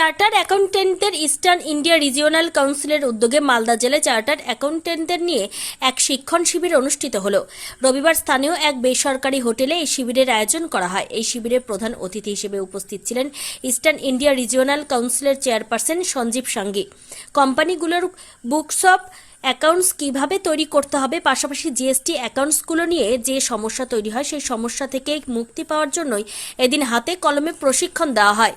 Chartered অ্যাকাউন্টেন্টদের eastern India regional কাউন্সিলের উদ্যোগে মালদা জেলায় চার্টার্ড অ্যাকাউন্টেন্টদের নিয়ে এক শিক্ষণ শিবির অনুষ্ঠিত হল। রবিবার স্থানীয় এক বেসরকারি হোটেলে এই শিবিরের আয়োজন করা হয়। এই শিবিরের প্রধান অতিথি হিসেবে উপস্থিত ছিলেন ইস্টার্ন ইন্ডিয়া রিজিওনাল কাউন্সিলের চেয়ারপারসন সঞ্জীব সাঙ্গী। কোম্পানিগুলোর অফ অ্যাকাউন্টস কীভাবে তৈরি করতে হবে, পাশাপাশি জিএসটি অ্যাকাউন্টসগুলো নিয়ে যে সমস্যা তৈরি হয়, সেই সমস্যা থেকে মুক্তি পাওয়ার জন্যই এদিন হাতে কলমে প্রশিক্ষণ দেওয়া হয়।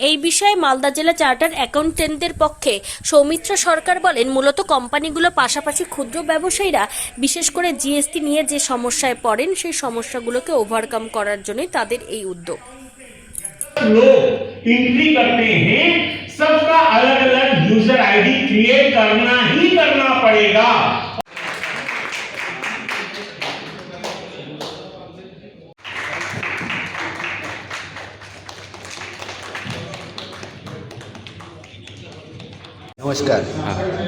এই বিষয়ে মালদা জেলা চার্টার অ্যাকাউন্টেন্টদের পক্ষে সৌমিত্র সরকার বলেন মূলত কোম্পানিগুলো পাশাপাশি ক্ষুদ্র ব্যবসায়ীরা বিশেষ করে জিএসটি নিয়ে যে সমস্যায় পড়েন সেই সমস্যাগুলোকে ওভারকাম করার জন্যই তাদের এই উদ্যোগ लोग एंट्री करते हैं सबका अलग अलग यूजर आईडी क्रिएट करना ही करना पड़ेगा নমস্কার।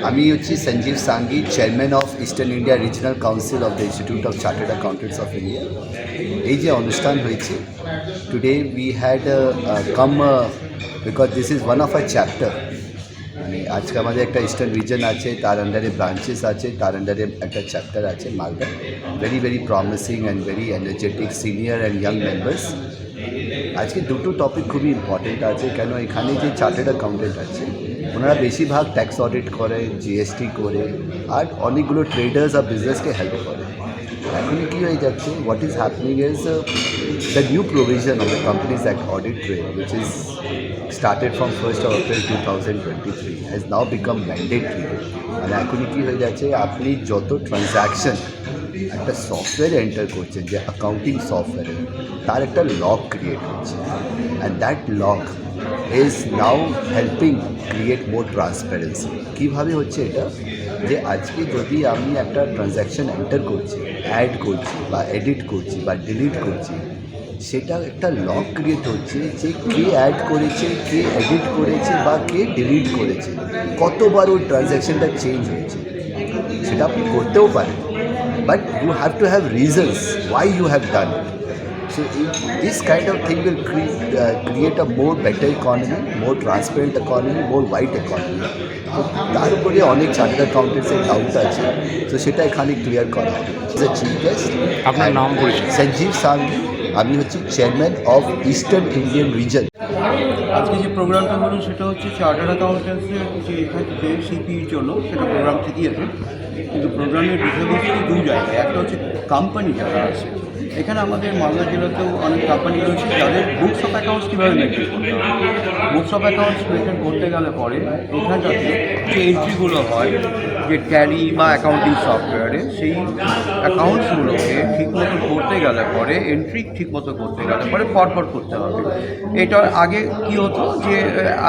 আমি হচ্ছি Sanjeev Sanghi chairman of eastern India regional council of the institute of chartered accountants of India এই যে অনুষ্ঠান হয়েছে today we had come because this is one of a chapter মানে আজকে আমাদের একটা ইস্টার্ন রিজন আছে, তার আন্ডারে ব্রাঞ্চেস আছে, তার আন্ডারে একটা চ্যাপ্টার আছে Malda very very promising and very energetic senior and young members আজকে দুটো টপিক খুবই ইম্পর্টেন্ট আছে, কেন এখানে যে চার্টার্ড অ্যাকাউন্টেন্ট আছে ওনারা বেশিরভাগ ট্যাক্স অডিট করে জিএসটি করে, আর অনেকগুলো ট্রেডার্স আর বিজনেসকে হেল্প করে। এখন কী হয়ে যাচ্ছে? What is happening is the new provision of the companies act audit trail which is started from 1st of April 2023 has now become mandatory. মানে এখনই কী হয়ে যাচ্ছে? আপনি যত ট্রানজ্যাকশন একটা সফটওয়্যার এন্টার করছেন যে অ্যাকাউন্টিং সফটওয়্যারে তার একটা লক ক্রিয়েট হচ্ছে। And that lock is now helping create more transparency কীভাবে হচ্ছে এটা? যে আজকে যদি আমি একটা ট্রানজ্যাকশন এন্টার করছি অ্যাড করছি, বা এডিট করছি, বা ডিলিট করছি, সেটা একটা লক ক্রিয়েট হচ্ছে যে কে অ্যাড করেছে, কে এডিট করেছে, বা কে ডিলিট করেছে। কতবার ওই ট্রানজ্যাকশনটা চেঞ্জ হয়েছে। সেটা আপনি করতেও পারেন। But have reasons to you have done it. So this kind of thing will thing uh, create a more better economy, more transparent economy, more white economy. তো তার উপরে অনেক চার্টার অ্যাকাউন্টেন্টসের ডাউট আছে তো সেটা এখানে ক্লিয়ার করা হবে চিফ গেস্ট আপনার নাম পরিচয় সঞ্জীব সাঙ্গি আমি হচ্ছি chairman of eastern Indian region আজকে যে প্রোগ্রামটা হলো সেটা হচ্ছে চার্টার্ড অ্যাকাউন্টেন্সের যে থেকে সিপির জন্য, সেটা প্রোগ্রাম ঠিকই আছে। কিন্তু প্রোগ্রামের বিষয়বস্তু দু জায়গায়। একটা হচ্ছে কোম্পানি যারা আছে। এখানে আমাদের মালদা জেলাতেও অনেক কোম্পানি রয়েছে, যাদের বুকস অফ অ্যাকাউন্টস কীভাবে মেনটেন করতে হবে বুকস অফ অ্যাকাউন্টস মেনটেন করতে গেলে পরে এখানটাতে যে এন্ট্রিগুলো হয়, যে ট্যালি বা অ্যাকাউন্টিং সফটওয়্যারে সেই অ্যাকাউন্টসগুলোকে ঠিকমতো করতে গেলে পরে এন্ট্রি ঠিকমতো করতে গেলে পরে পরপর করতে হবে। এটার আগে কি হতো যে,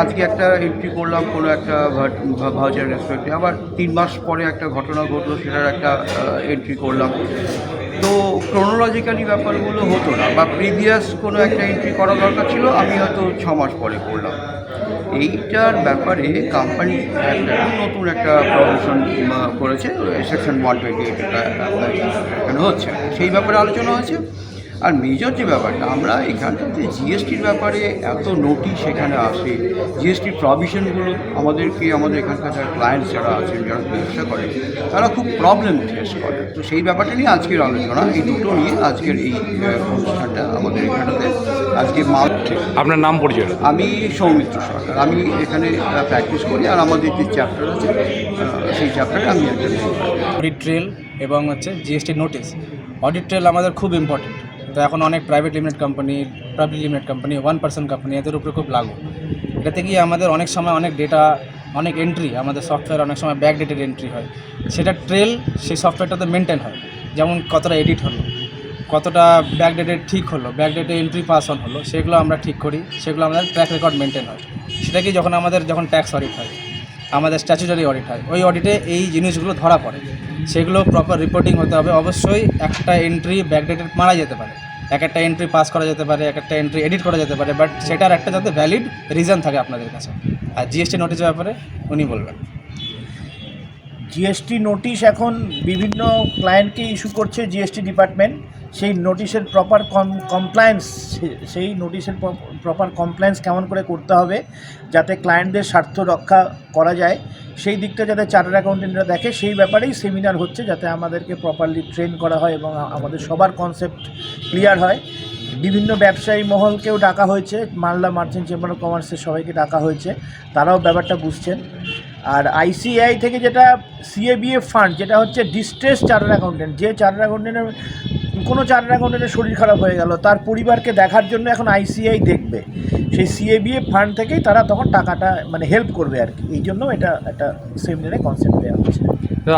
আজকে একটা এন্ট্রি করলাম, কোনো একটা ভাউচার রেসপেক্টে আবার তিন মাস পরে একটা ঘটনা ঘটলো, সেটার একটা এন্ট্রি করলাম। তো ক্রোনোলজিক্যালি ব্যাপারগুলো হতো না, বা প্রিভিয়াস কোনো একটা এন্ট্রি করা দরকার ছিল, আমি হয়তো ছ মাস পরে করলাম। এইটার ব্যাপারে কোম্পানি একটা নতুন একটা প্রমোশন করেছে সেকশন ওয়ান টোয়েন্টি এইট এখানে হচ্ছে। সেই ব্যাপারে আলোচনা হয়েছে। আর মেজর যে ব্যাপারটা আমরা এখানটাতে জিএসটির ব্যাপারে এত নোটিশ এখানে আসে জিএসটির প্রভিশনগুলো আমাদেরকে আমাদের এখানকার যারা ক্লায়েন্টস যারা আছেন যারা ব্যবসা করে তারা খুব প্রবলেম ফেস করে। তো সেই ব্যাপারটা নিয়ে আজকের আলোচনা এই দুটো নিয়ে আজকের এই অনুষ্ঠানটা আমাদের এখানটাতে আজকে মাল আপনার নাম পরিচয় আমি সৌমিত্র সরকার। আমি এখানে প্র্যাকটিস করি আর আমাদের যে চ্যাপ্টার আছে সেই চ্যাপ্টারে আমি একটা অডিট ট্রেল এবং হচ্ছে জিএসটি নোটিস অডিট ট্রেল আমাদের খুব ইম্পর্টেন্ট তো এখন অনেক private limited company public limited company one percent company এদের উপরে খুব লাগু। এটাতে গিয়ে আমাদের অনেক সময় অনেক ডেটা অনেক এন্ট্রি আমাদের সফটওয়্যার অনেক সময় ব্যাক ডেটেড এন্ট্রি হয়। সেটা ট্রেল সেই সফটওয়্যারটাতে মেনটেন হয়। যেমন কতটা এডিট হলো, কতটা ব্যাক ডেটেড ঠিক হলো ব্যাক ডেটে এন্ট্রি পাস অন হলো, সেগুলো আমরা ঠিক করি, সেগুলো আমাদের ট্র্যাক রেকর্ড মেনটেন হয়। সেটা কি যখন আমাদের, যখন ট্যাক্স অডিট হয়। আমাদের স্ট্যাচুটারি অডিট হয়। ওই অডিটে এই জিনিসগুলো ধরা পড়ে। সেগুলো প্রপার রিপোর্টিং হতে হবে। অবশ্যই একটা এন্ট্রি ব্যাকডেটেড মারা যেতে পারে। এক একটা এন্ট্রি পাস করা যেতে পারে, এক একটা এন্ট্রি এডিট করা যেতে পারে বাট সেটার একটা যাতে ভ্যালিড রিজন থাকে আপনাদের কাছে। আর জিএসটি নোটিসের ব্যাপারে উনি বলবেন। জিএসটি নোটিশ এখন বিভিন্ন ক্লায়েন্টকে ইস্যু করছে জিএসটি ডিপার্টমেন্ট সেই নোটিশের প্রপার কমপ্লায়েন্স সেই নোটিশের প্রপার কমপ্লায়েন্স কেমন করে করতে হবে যাতে ক্লায়েন্টদের স্বার্থ রক্ষা করা যায়, সেই দিকটা যাতে চার্টার অ্যাকাউন্টেন্টরা দেখে, সেই ব্যাপারেই সেমিনার হচ্ছে যাতে আমাদেরকে প্রপারলি ট্রেন করা হয় এবং আমাদের সবার কনসেপ্ট ক্লিয়ার হয়। বিভিন্ন ব্যবসায়ী মহলকেও ডাকা হয়েছে, মালদা মার্চেন্ট চেম্বার অফ কমার্সের সবাইকে ডাকা হয়েছে, তারাও ব্যাপারটা বুঝছেন। আর আইসিআই থেকে যেটা সিএবিএ ফান্ড যেটা হচ্ছে ডিস্ট্রেস চার্টার অ্যাকাউন্টেন্ট যে চার্টার অ্যাকাউন্টেন্টের কোনো চার্টার অ্যাকাউন্টেন্টের শরীর খারাপ হয়ে গেল তার পরিবারকে দেখার জন্য এখন আইসিআই দেখবে সেই সিএবিএ ফান্ড থেকেই তারা তখন টাকাটা মানে হেল্প করবে আর কি এই জন্য এটা একটা সেমিনারে কনসেপ্ট দেওয়া হচ্ছে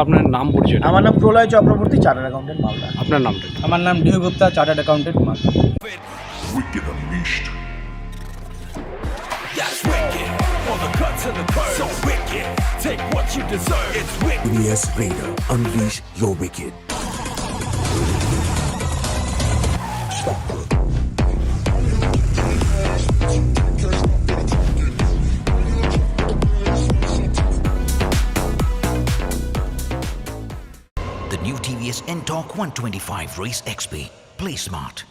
আপনার নাম পরিচয় আমার নাম প্রলয় চক্রবর্তী চার্টার অ্যাকাউন্টেন্ট মালদা আপনার নামটা আমার নাম due Gupta chartered accountant Malda Wicked Unleashed. That's wicked. On the cut to the curb. So wicked. Take what you deserve. It's wicked. EBS Vader, unleash your wicked. and 125 Race XP. Play smart.